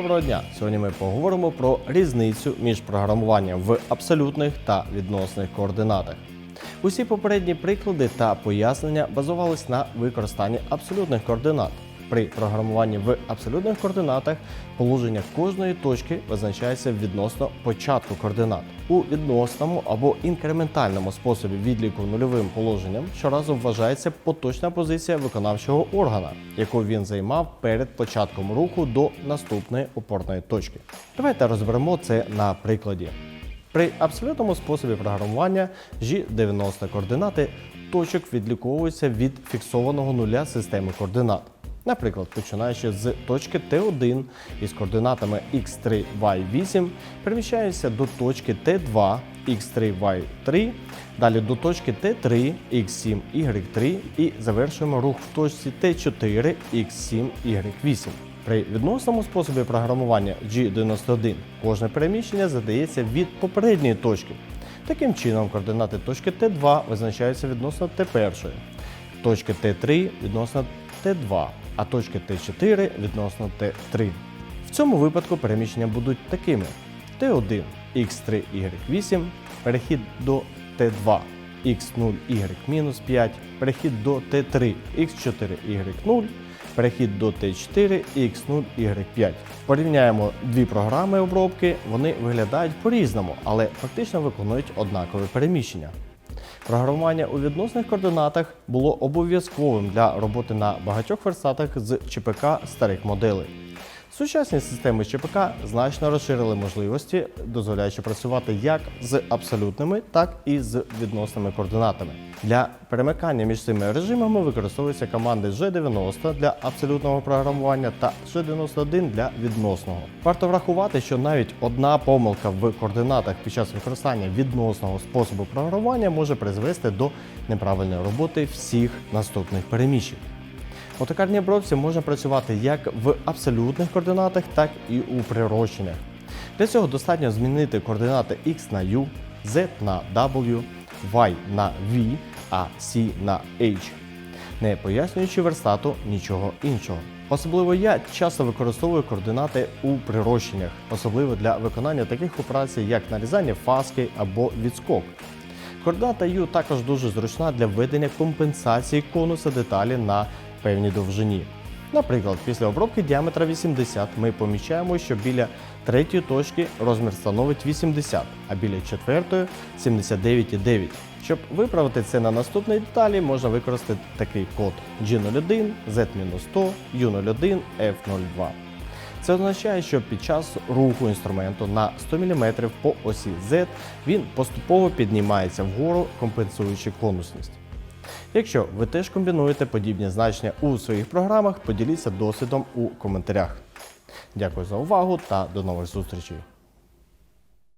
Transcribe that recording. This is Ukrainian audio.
Доброго дня! Сьогодні ми поговоримо про різницю між програмуванням в абсолютних та відносних координатах. Усі попередні приклади та пояснення базувались на використанні абсолютних координат. При програмуванні в абсолютних координатах положення кожної точки визначається відносно початку координат. У відносному або інкрементальному способі відліку нульовим положенням щоразу вважається поточна позиція виконавчого органа, яку він займав перед початком руху до наступної опорної точки. Давайте розберемо це на прикладі. При абсолютному способі програмування G90 координати точок відліковуються від фіксованого нуля системи координат. Наприклад, починаючи з точки T1 із координатами x3, y8, переміщаємося до точки T2, x3, y3, далі до точки T3, x7, y3 і завершуємо рух в точці T4, x7, y8. При відносному способі програмування G91 кожне переміщення задається від попередньої точки. Таким чином, координати точки Т2 визначаються відносно Т1, точки Т3 відносно Т2, а точки Т4 відносно Т3. В цьому випадку переміщення будуть такими: Т1 x3 y8, перехід до Т2 x0 y-5, перехід до Т3 x4 y0, перехід до Т4 x0 y5. Порівняємо дві програми обробки, вони виглядають по-різному, але фактично виконують однакове переміщення. Програмування у відносних координатах було обов'язковим для роботи на багатьох верстатах з ЧПК старих моделей. Сучасні системи ЧПК значно розширили можливості, дозволяючи працювати як з абсолютними, так і з відносними координатами. Для перемикання між цими режимами використовуються команди G90 для абсолютного програмування та G91 для відносного. Варто врахувати, що навіть одна помилка в координатах під час використання відносного способу програмування може призвести до неправильної роботи всіх наступних переміщень. У токарній обробці можна працювати як в абсолютних координатах, так і у прирощеннях. Для цього достатньо змінити координати x на u, z на w, y на v, а c на h, не пояснюючи верстату нічого іншого. Особливо я часто використовую координати у прирощеннях, особливо для виконання таких операцій, як нарізання фаски або відскок. Координата U також дуже зручна для введення компенсації конуса деталі на певній довжині. Наприклад, після обробки діаметра 80 ми помічаємо, що біля третьої точки розмір становить 80, а біля четвертої 79,9. Щоб виправити це на наступній деталі, можна використати такий код G01, Z-100, U01, F02. Це означає, що під час руху інструменту на 100 мм по осі Z він поступово піднімається вгору, компенсуючи конусність. Якщо ви теж комбінуєте подібні значення у своїх програмах, поділіться досвідом у коментарях. Дякую за увагу та до нових зустрічей!